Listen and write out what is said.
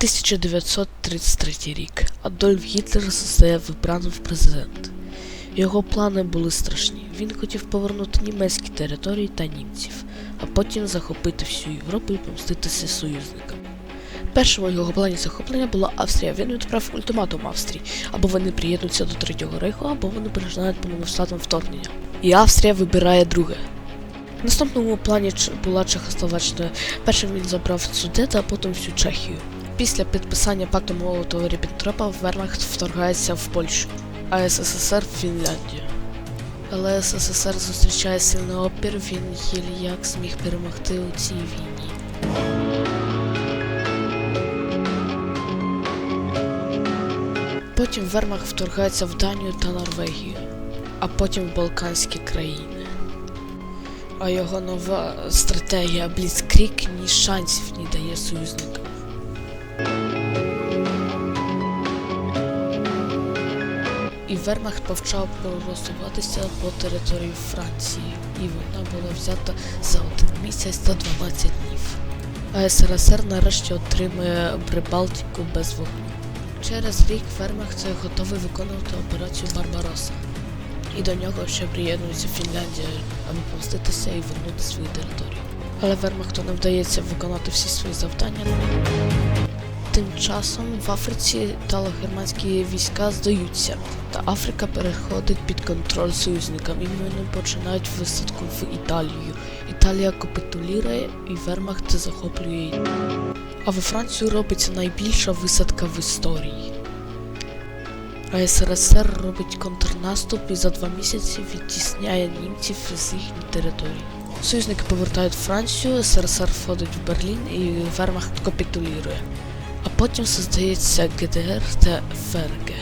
1933 рік. Адольф Гітлер zostaє вибраний в президент. Його плани були страшні. Він хотів повернути німецькі території та німців, а потім захопити всю Європу і помститися союзникам. Першим у його плані захоплення була Австрія. Він відправив ультиматум Австрії, або вони приєднуються до Третього рейху, або вони починають повномасштабне вторгнення. І Австрія вибирає друге. В наступному плані була Чехословаччина. Першим він забрав Судет, а потім всю Чехію. Після підписання пакту молотова ріббентропа Вермахт вторгається в Польщу, а СССР в Фінляндію. Але СССР зустрічає сильний опір, він єлі як зміг перемогти у цій війні. Потім Вермахт вторгається в Данію та Норвегію, а потім в Балканські країни. А його нова стратегія Бліцкрік ні шансів не дає союзникам. І Вермахт почав просуватися по території Франції, і вона була взята за один місяць та 12 днів. А СРСР нарешті отримує Прибалтику без вогню. Через рік Вермахт готовий виконувати операцію Барбароса. І до нього ще приєднується Фінляндія, аби помститися і вернути свої території. Але Вермахту не вдається виконати всі свої завдання. Тим часом в Африці талогерманські війська здаються, та Африка переходить під контроль союзникам, і вони починають висадку в Італію. Італія капітулює і Вермахт захоплює. А во Францію робиться найбільша висадка в історії. А СРСР робить контрнаступ і за два місяці відтісняє німців з їхньої території. Союзники повертають Францію, СРСР входить в Берлін і Вермахт капітулює. А потім создається ГДР та ФРГ.